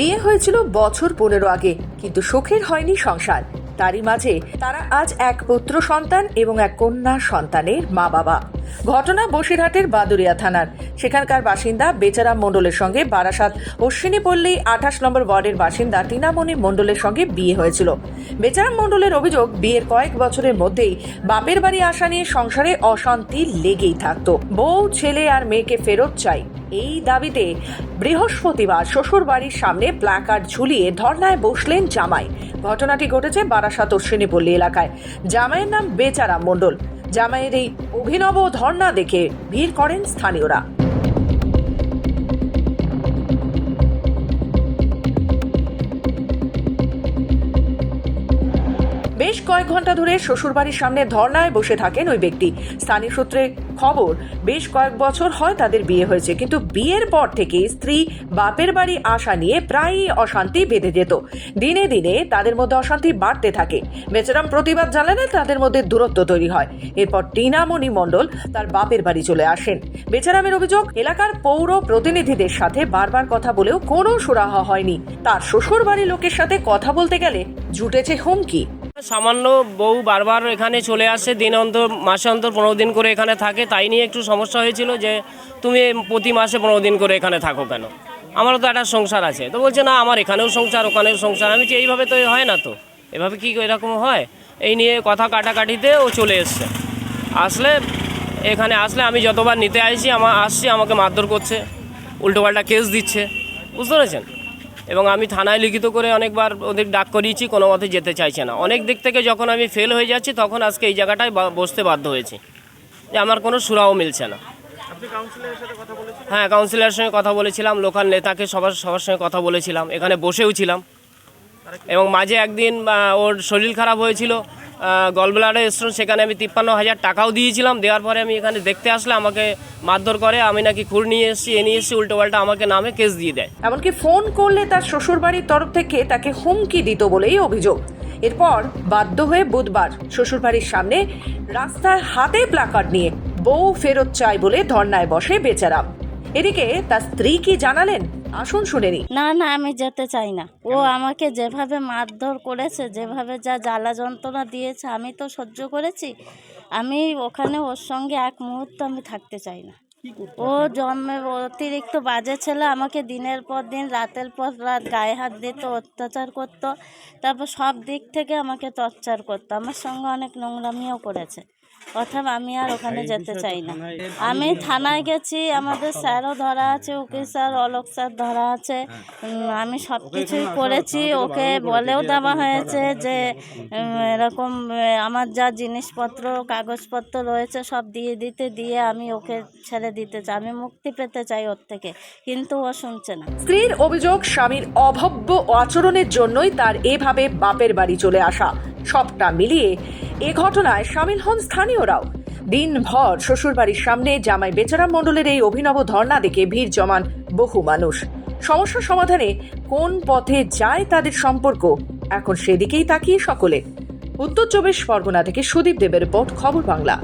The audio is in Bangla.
বিয়ে হয়েছিল বছর পনেরো আগে, কিন্তু সুখের হয়নি সংসার। তারই মাঝে তারা আজ এক পুত্র সন্তান এবং এক কন্যা সন্তানের মা বাবা ঘটনা বসিরহাটের বাদুরিয়া থানার। সেখানকার বাসিন্দা বেচারাম মণ্ডলের সঙ্গে বারাসাত অশ্বিনী পল্লী আঠাশ নম্বর ওয়ার্ডের বাসিন্দা টিনামণি মণ্ডলের সঙ্গে বিয়ে হয়েছিল। বেচারাম মণ্ডলের অভিযোগ, বিয়ের কয়েক বছরের মধ্যেই বাপের বাড়ি আসা নিয়ে সংসারে অশান্তি লেগেই থাকত। বউ, ছেলে আর মেয়েকে ফেরত চাই। এই দাবিতে বৃহস্পতিবার শ্বশুরবাড়ির সামনে প্ল্যাকার্ড ঝুলিয়ে ধর্নায় বসলেন জামাই। ঘটনাটি ঘটেছে বারাসাত শ্রেণীপল্লী এলাকায়। জামাইয়ের নাম বেচারাম মণ্ডল। জামাইয়ের এই অভিনব ধর্না দেখে ভিড় করেন স্থানীয়রা। বেশ কয়েক ঘণ্টা ধরে শ্বশুরবাড়ির সামনে ধর্নায় বসে থাকেন ওই ব্যক্তি। স্থানীয় সূত্রে খবর, বেশ কয়েক বছর হয় তাদের বিয়ে হয়েছে, কিন্তু বিয়ের পর থেকে স্ত্রী বাপের বাড়ি আসা নিয়ে প্রায়ই অশান্তি বেঁধে যেত। দিনে দিনে তাদের মধ্যে অশান্তি বাড়তে থাকে। বেচারাম প্রতিবাদ জানালে তাদের মধ্যে দূরত্ব তৈরি হয়। এরপর টিনামণি মণ্ডল তার বাপের বাড়ি চলে আসেন। বেচারামের অভিযোগ, এলাকার পৌর প্রতিনিধিদের সাথে বারবার কথা বলেও কোনো সুরাহা হয়নি। তার শ্বশুর বাড়ির লোকের সাথে কথা বলতে গেলে জুটেছে হুমকি। সামান্য বউ বারবার এখানে চলে আসে, দিন অন্তর, মাসে অন্তর পনেরো দিন করে এখানে থাকে। তাই নিয়ে একটু সমস্যা হয়েছিল যে, তুমি প্রতি মাসে পনেরো দিন করে এখানে থাকো কেন? আমারও তো একটা সংসার আছে। তো বলছে, না, আমার এখানেও সংসার, ওখানেও সংসার। আমি এইভাবে তো হয় না তো। এভাবে কি এরকম হয়? এই নিয়ে কথা কাটাকাটিতে ও চলে এসছে। আসলে, এখানে আসলে আমি যতবার নিতে আসছি আমার আসছি, আমাকে মারধর করছে, উল্টোপাল্টা কেস দিচ্ছে। বুঝতে পেরেছেন? এবং আমি থানায় লিখিত করে অনেকবার ওদের ডাক করিয়েছি কোনো মতে যেতে চাইছে না। অনেক দিক থেকে যখন আমি ফেল হয়ে যাচ্ছি তখন আজকে এই জায়গাটায় বসতে বাধ্য হয়েছি। যে আমার কোনো সুরাও মিলছে না। হ্যাঁ কাউন্সিলরের সঙ্গে কথা বলেছিলাম লোকাল নেতাকে সবার সবার সঙ্গে কথা বলেছিলাম এখানে বসেও ছিলাম। এবং মাঝে একদিন ওর শরীর খারাপ হয়েছিল গলব্লাডার স্টোন সেখানে আমি তিপ্পান্ন হাজার টাকাও দিয়েছিলাম। দেওয়ার পরে আমি এখানে দেখতে আসলে আমাকে মারধর করে, আমি নাকি খুর নিয়ে এসেছি, এ নিয়ে এসেছি উল্টোপাল্টা আমাকে নামে কেস দিয়ে দেয়। এমনকি ফোন করলে তার শ্বশুরবাড়ির তরফ থেকে তাকে হুমকি দিত বলেই অভিযোগ। এরপর বাধ্য হয়ে বুধবার শ্বশুরবাড়ির সামনে রাস্তায় হাতে প্লাকার্ড নিয়ে বউ ফেরত চাই বলে ধর্নায় বসে বেচারাম এদিকে তার স্ত্রী কি জানালেন? আসুন শুনে নি না না আমি যেতে চাই না। ও আমাকে যেভাবে মারধর করেছে যেভাবে যা জ্বালা যন্ত্রণা দিয়েছে আমি তো সহ্য করেছি। আমি ওখানে ওর সঙ্গে এক মুহূর্ত আমি থাকতে চাই না। ও জন্মে অতিরিক্ত বাজে ছেলে আমাকে দিনের পর দিন রাতের পর রাত গায়ে হাত দিত অত্যাচার করতো। তারপর সব দিক থেকে আমাকে টর্চার করতো। আমার সঙ্গে অনেক নোংরামিও করেছে। অথবা আমি আর ওখানে যেতে চাই না। আমি থানায় গেছি আমাদের স্যারও ধরা আছে উকিল স্যার অলোক স্যার ধরা আছে। আমি সব কিছুই করেছি ওকে বলেও দেওয়া হয়েছে যে এরকম আমার যা জিনিসপত্র কাগজপত্র রয়েছে সব দিয়ে দিতে দিয়ে আমি ওকে ছেড়ে দিতে চাই আমি মুক্তি পেতে চাই ওর থেকে, কিন্তু ও শুনছে না। স্ত্রীর অভিযোগ, স্বামীর অভব্য আচরণের জন্যই তার এভাবে বাপের বাড়ি চলে আসা। সবটা মিলিয়ে এ ঘটনায় সামিল হন স্থানীয়রাও। দিনভর শ্বশুরবাড়ির সামনে জামাই বেচারাম মণ্ডলের এই অভিনব ধর্ণা দেখে ভিড় জমান বহু মানুষ। সমস্যা সমাধানে কোন পথে যায় তাদের সম্পর্ক এখন সেদিকেই তাকিয়ে সকলে। উত্তর চব্বিশ পরগনা থেকে সুদীপ দেবের রিপোর্ট, খবর বাংলা।